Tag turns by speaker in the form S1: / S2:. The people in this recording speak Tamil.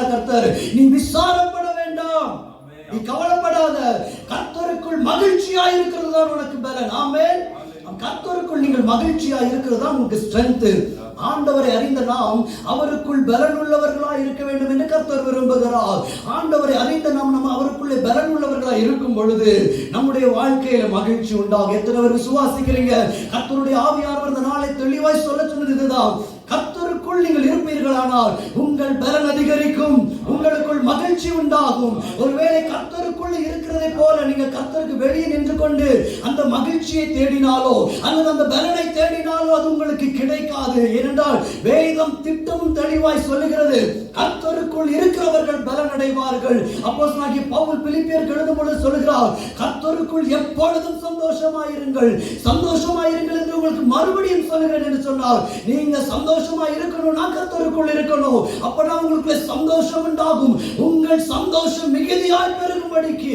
S1: சொன்ன கர்த்தர் நீ விசாரப்பட வேண்டாம். நீ கவலைப்படாத. கர்த்தருக்குள் மகிழ்ச்சியா இருக்கிறது தான் உனக்கு பலன். ஆமே கர்த்தருக்குள் நீங்கள் மகிழ்ச்சியா இருக்கிறது தான் உங்களுக்கு ஸ்ட்ரென்த் ஆண்டவரை அறிந்த நாம் அவருக்குள் பலன் உள்ளவர்களா இருக்க வேண்டும் என்று கர்த்தர் விரும்புகிறார். ஆண்டவரை அறிந்த நாம் நம்ம அவருக்குள்ளே பலன் உள்ளவர்களா இருக்கும் பொழுது நம்முடைய வாழ்க்கையில மகிழ்ச்சி உண்டாகும். எத்தனை பேர் விசுவாசிக்கிறீங்க? கர்த்தருடைய ஆவியார் இந்த நாளை தெளிவாய் சொல்ல சொன்னது இதுதான். கர்த்தருக்குள் நீங்கள் இருப்பீர்களானால் உங்கள் பலன் அதிகரிக்கும். உங்களுக்குள் மகிழ்ச்சி உண்டாகும். ஒருவேளை கத்தருக்குள் இருக்கிறதை போல நீங்க கத்தருக்கு வெளியே நின்று கொண்டு அந்த மகிழ்ச்சியை தேடினாலோ அல்லது அந்த பலனை தேடினாலோ அது உங்களுக்கு கிடைக்காது. ஏனென்றால் வேதம் திட்டமும் தெளிவாய் சொல்லுகிறது கத்தருக்குள் இருக்கிறவர்கள் பலன் அடைவார்கள் அப்போ பவுல் பிலிப்பியர் எழுதும் பொழுது சொல்லுகிறார் கத்தருக்குள் எப்பொழுதும் சந்தோஷமாயிருங்கள். சந்தோஷமாய் மறுபடியும் சொல்லுகிறேன் என்று சொன்னால் நீங்க சந்தோஷமா இருக்கணும்னா கத்தருக்குள் இருக்கணும். அப்பதான் உங்களுக்கு சந்தோஷம் உண்டாகும். உங்கள் சந்தோஷம் மிகுதியாய் பெருகும்படிக்கு